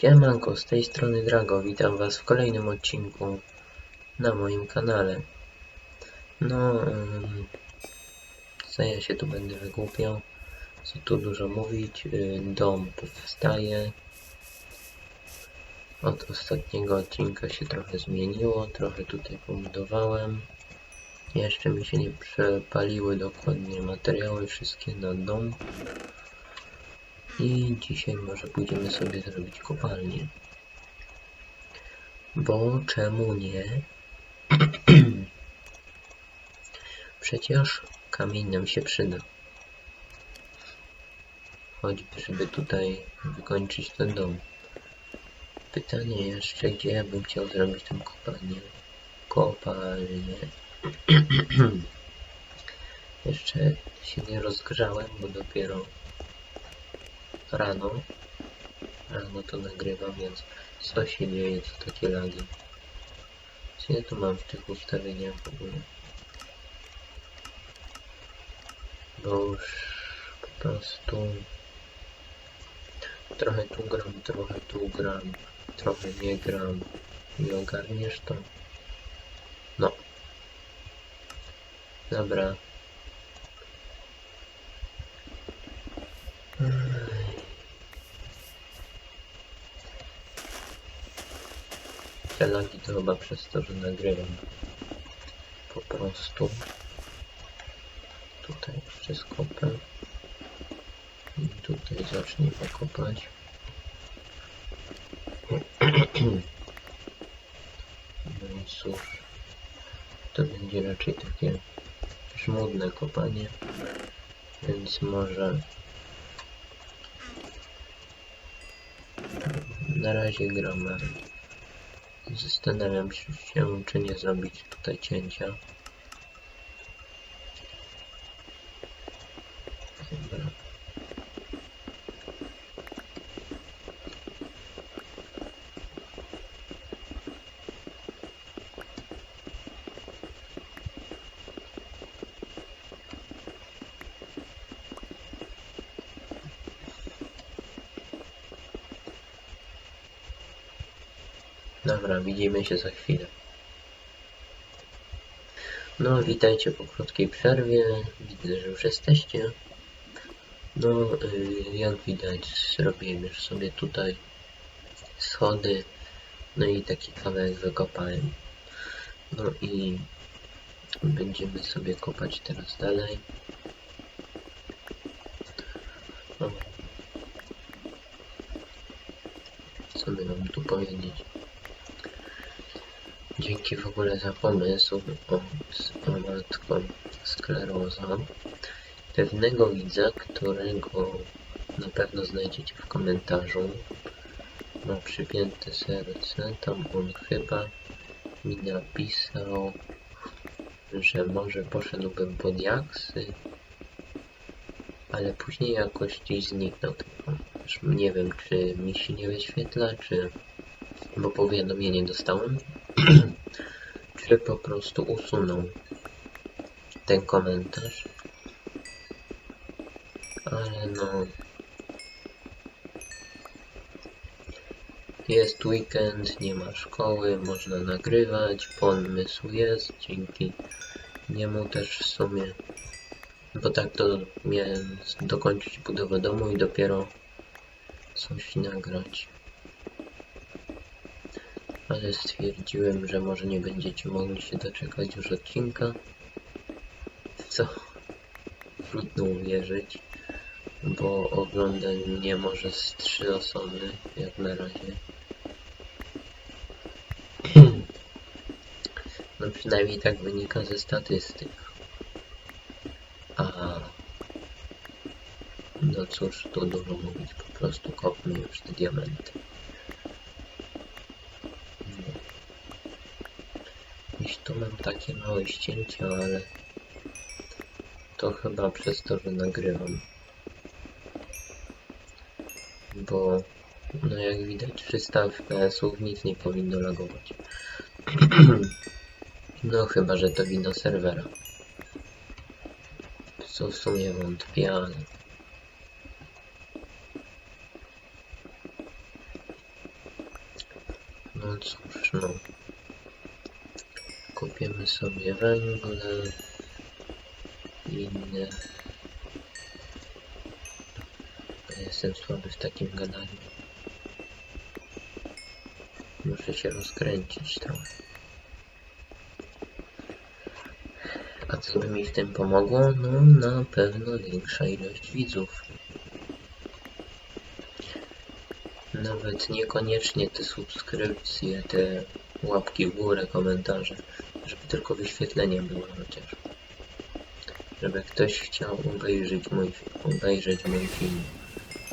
Siemanko, z tej strony Drago, witam was w kolejnym odcinku na moim kanale. No, co ja się tu będę wygłupiał, co tu dużo mówić, dom powstaje. Od ostatniego odcinka się trochę zmieniło, trochę tutaj pobudowałem. Jeszcze mi się nie przepaliły dokładnie materiały wszystkie na dom. I dzisiaj może pójdziemy sobie zrobić kopalnię. Bo czemu nie? Przecież kamień nam się przyda. Choćby, żeby tutaj wykończyć ten dom. Pytanie jeszcze, gdzie ja bym chciał zrobić tą kopalnię. Kopalnię. jeszcze się nie rozgrzałem, bo dopiero rano. Rano to nagrywam, więc co się dzieje, co takie lagi. Co ja tu mam w tych ustawieniach w ogóle? Bo już po prostu trochę tu gram, trochę tu gram, trochę nie gram i ogarniesz to? No. Dobra. Te lagi to chyba przez to, że nagrywam. Po prostu. Tutaj jeszcze skopę. I tutaj zacznijmy kopać. No cóż. To będzie raczej takie żmudne kopanie. Więc może na razie gramy Zastanawiam się, czy nie zrobić tutaj cięcia. Dobra. Dobra, widzimy się za chwilę. No, witajcie po krótkiej przerwie. Widzę, że już jesteście. No, y, jak widać, zrobiłem już sobie tutaj schody. No i taki kawałek wykopałem. No i będziemy sobie kopać teraz dalej. Co by wam tu powiedzieć? Dzięki w ogóle za pomysł o, o matką skleroza. Pewnego widza, którego na pewno znajdziecie w komentarzu. Ma przypięte serce. Tam on chyba mi napisał, że może poszedłbym pod jaksy. Ale później jakoś gdzieś zniknął. nie wiem, czy mi się nie wyświetla, czy... Bo powiadomienie dostałem po prostu usunął ten komentarz. Ale no. Jest weekend, nie ma szkoły, można nagrywać, pomysł jest, dzięki niemu też w sumie. Bo tak to miałem dokończyć budowę domu i dopiero coś nagrać ale stwierdziłem, że może nie będziecie mogli się doczekać już odcinka. Co trudno uwierzyć, bo ogląda mnie może z trzy osoby, jak na razie. No przynajmniej tak wynika ze statystyk. A no cóż, tu dużo mówić, po prostu kopmy już te diamenty. Gdzieś tu mam takie małe ścięcia, ale to chyba przez to, że nagrywam. Bo no jak widać 300 fps-ów nic nie powinno lagować. no chyba, że to wino serwera. Co w sumie wątpię, ale... sobie węgle i inne. Ja jestem słaby w takim gadaniu. Muszę się rozkręcić trochę. A co by mi w tym pomogło? No na pewno większa ilość widzów. Nawet niekoniecznie te subskrypcje, te łapki w górę, komentarze, żeby tylko wyświetlenie było chociaż. Żeby ktoś chciał obejrzeć mój, obejrzeć mój film.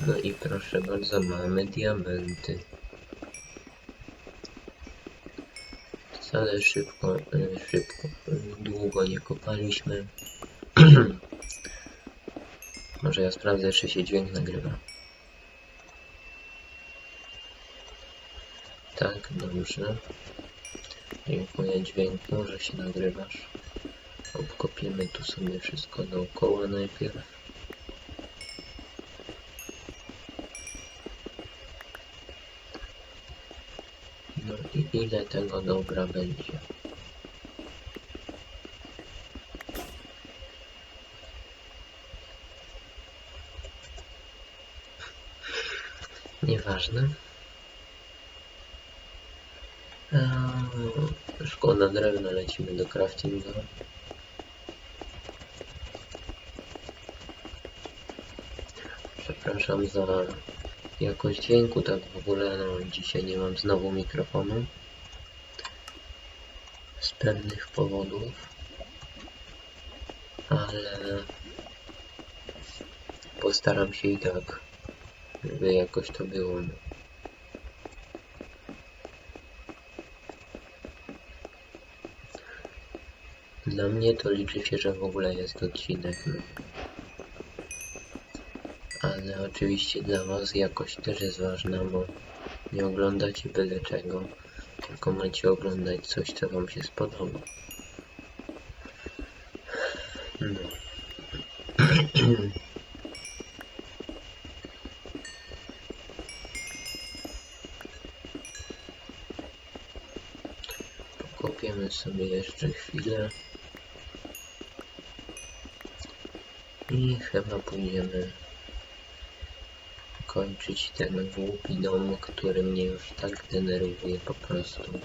No i proszę bardzo, mamy diamenty. Wcale szybko, e, szybko, e, długo nie kopaliśmy. Może ja sprawdzę, czy się dźwięk nagrywa. Tak, dobrze. Dziękuję dźwięku, że się nagrywasz. Obkopiemy tu sobie wszystko dookoła najpierw. No i ile tego dobra będzie? Nieważne. Eee, szkoda drewna, lecimy do craftinga. Przepraszam za jakość dźwięku, tak w ogóle no, dzisiaj nie mam znowu mikrofonu. Z pewnych powodów. Ale postaram się i tak, żeby jakoś to było. Dla mnie to liczy się, że w ogóle jest odcinek. Ale oczywiście dla Was jakość też jest ważna, bo nie oglądacie byle czego, tylko macie oglądać coś, co Wam się spodoba. No. Pokopiemy sobie jeszcze chwilę. I chyba pójdziemy kończyć ten głupi dom, który mnie już tak denerwuje po prostu.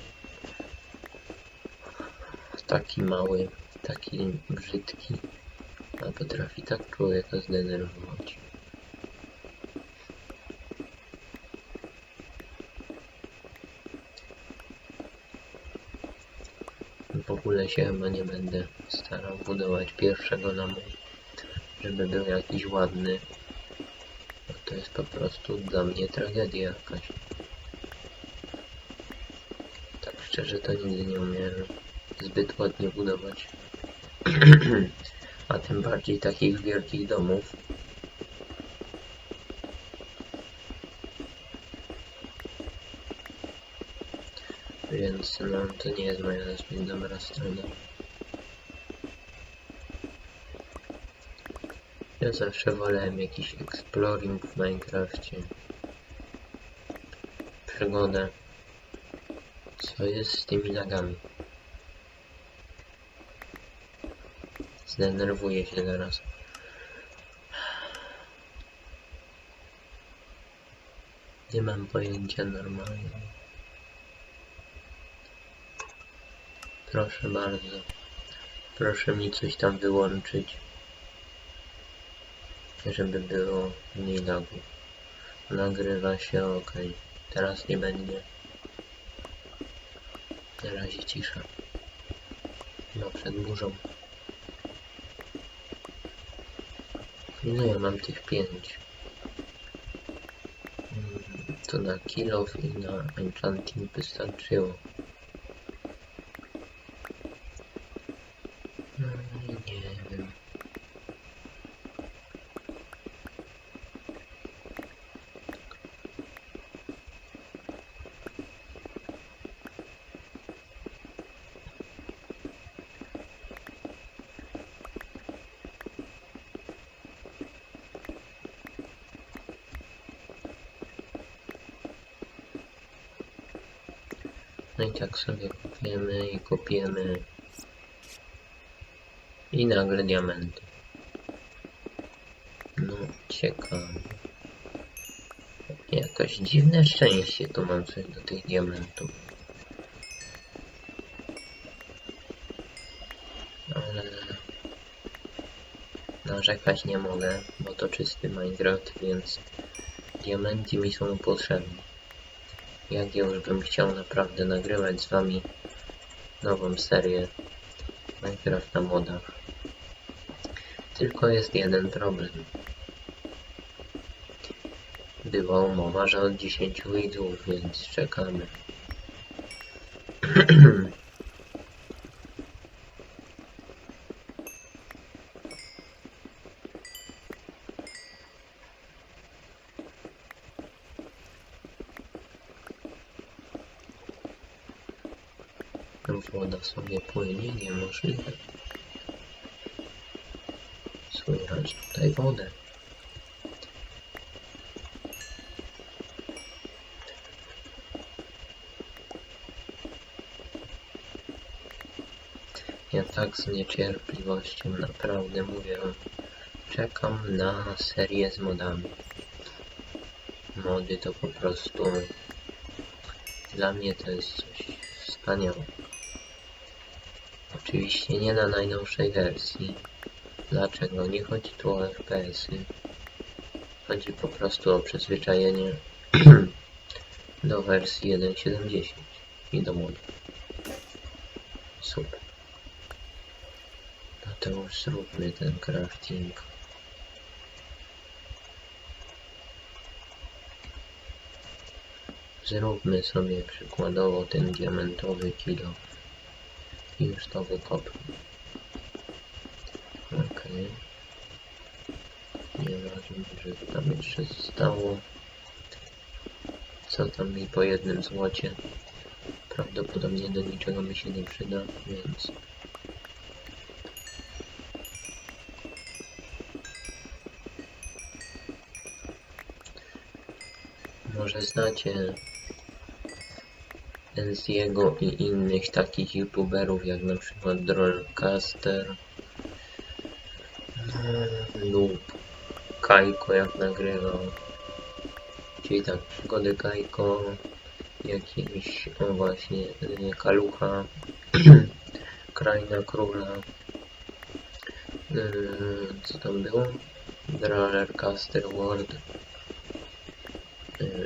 Taki mały, taki brzydki, a potrafi tak człowieka zdenerwować. W ogóle się chyba nie będę starał budować pierwszego domu, żeby był jakiś ładny, bo to jest po prostu dla mnie tragedia jakaś. Tak szczerze to nigdy nie umiałem zbyt ładnie budować. A tym bardziej takich wielkich domów. Więc no, to nie jest moja zbyt dobra strona. Ja zawsze wolałem jakiś exploring w Minecrafcie. Przygodę. Co jest z tymi lagami? Zdenerwuję się zaraz. Nie mam pojęcia normalnie. Proszę bardzo. Proszę mi coś tam wyłączyć. Żeby było mniej lagów. Nagrywa się ok. Teraz nie będzie. Na razie cisza. No przed burzą. No ja mam tych pięć. Mm, To na kill off i na enchanting wystarczyło. No i nie wiem. No i tak sobie kopiemy i kopiemy. I nagle diamenty. No, ciekawe. Jakoś dziwne szczęście tu mam coś do tych diamentów. Ale... Narzekać nie mogę, bo to czysty Minecraft, więc diamenty mi są potrzebne. Jak ja już bym chciał naprawdę nagrywać z wami nową serię Minecraft na modach. Tylko jest jeden problem. Była umowa, że od 10 widzów, więc czekamy. Woda sobie płynie, niemożliwe. Słychać tutaj wodę. Ja tak z niecierpliwością naprawdę mówię czekam na serię z modami. Mody to po prostu dla mnie to jest coś wspaniałego. Oczywiście nie na najnowszej wersji. Dlaczego? Nie chodzi tu o FPS-y. Chodzi po prostu o przyzwyczajenie do wersji 1.7.10 i do modu. Super. No to już zróbmy ten crafting. Zróbmy sobie przykładowo ten diamentowy kilo. I już to wykopmy. Okej. Nieważne, że tam jeszcze zostało. Co tam mi po jednym złocie? Prawdopodobnie do niczego mi się nie przyda, więc... Może znacie Enziego i innych takich youtuberów jak na przykład Drollcaster lub Kajko jak nagrywał czyli tak przygody Kajko jakiś o właśnie y, Kalucha Kraina Króla yy, co tam było? Drollercaster World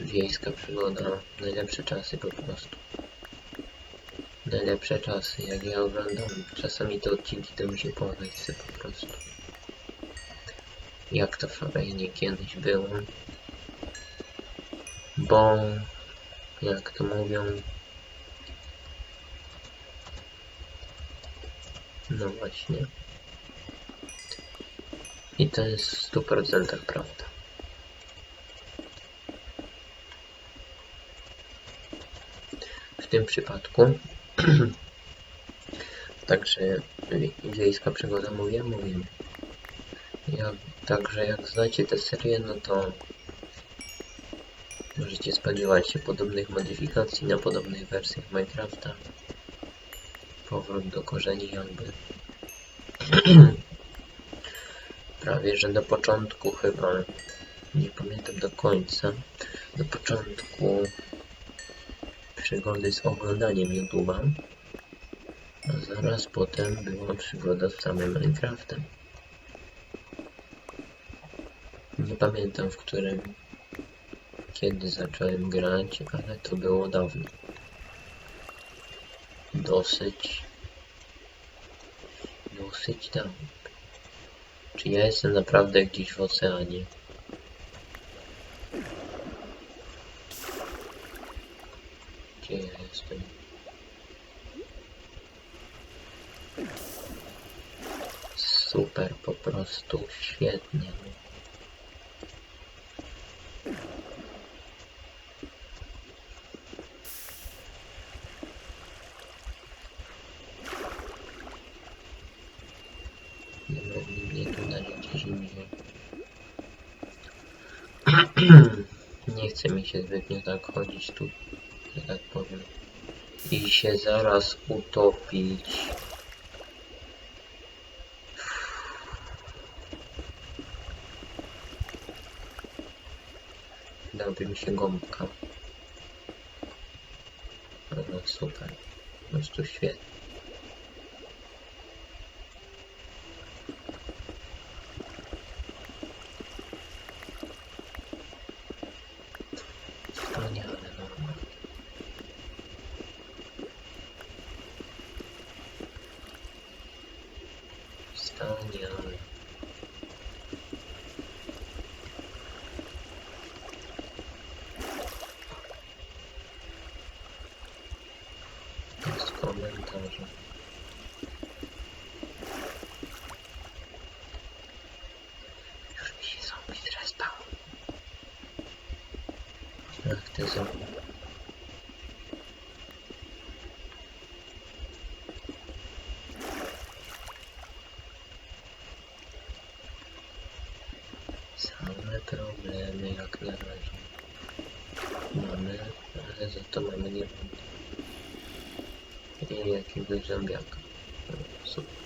Wiejska przygoda najlepsze czasy po prostu najlepsze czasy, jak ja oglądam czasami te odcinki, to mi się płakać chce po prostu. Jak to fajnie kiedyś było. Bo, jak to mówią, no właśnie. I to jest w 100% prawda. W tym przypadku Także wiejska przygoda mówię, mówimy. Ja, także jak znacie tę serię, no to możecie spodziewać się podobnych modyfikacji na podobnych wersjach Minecrafta. Powrót do korzeni jakby. Prawie, że na początku chyba, nie pamiętam do końca, na początku przygody z oglądaniem YouTube'a, a zaraz potem była przygoda z samym Minecraftem. Nie pamiętam w którym, kiedy zacząłem grać, ale to było dawno. Dosyć, dosyć dawno. Czy ja jestem naprawdę gdzieś w oceanie? Jestem? Super, po prostu świetnie. Nie mogli mnie tu indziej. Nie chce mi się zbytnio tak chodzić tu, że tak powiem i się zaraz utopić. Dałby mi się gąbka. No, super. Po prostu świetnie. Wspaniale. Jest komentarze. Już mi się zombie zrespał. Ach, te zombie. Problemy jak na razie. Mamy, ale za to mamy nie I jakiegoś zombiaka. Super.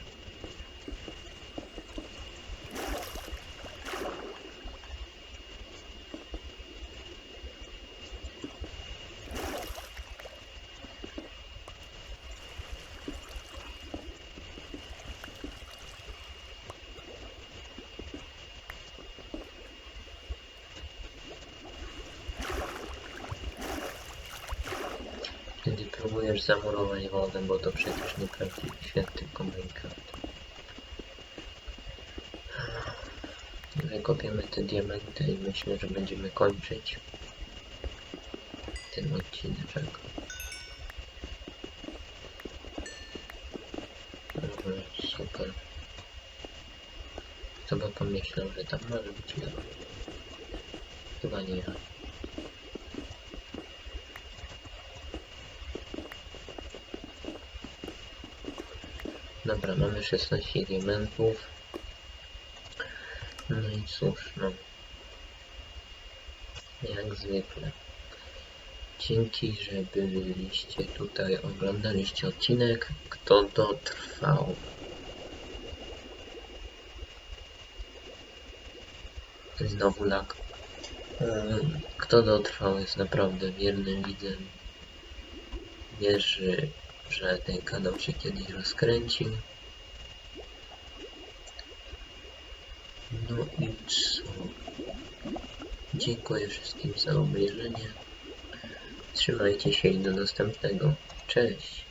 Próbujesz zamurować wodę, bo to przecież nie prawdziwy święty komunikat. Wykopiemy te diamenty i myślę, że będziemy kończyć ten odcineczek. Mhm, Super. Kto by pomyślał, że tam może być lewo? Chyba nie ja. Dobra, mamy 16 diamentów. No i cóż, no. Jak zwykle. Dzięki, że byliście tutaj, oglądaliście odcinek. Kto dotrwał? Znowu lag. Em, Kto dotrwał jest naprawdę wiernym widzem. Wierzy, że ten kanał się kiedyś rozkręci. No i co? Dziękuję wszystkim za obejrzenie. Trzymajcie się i do następnego. Cześć!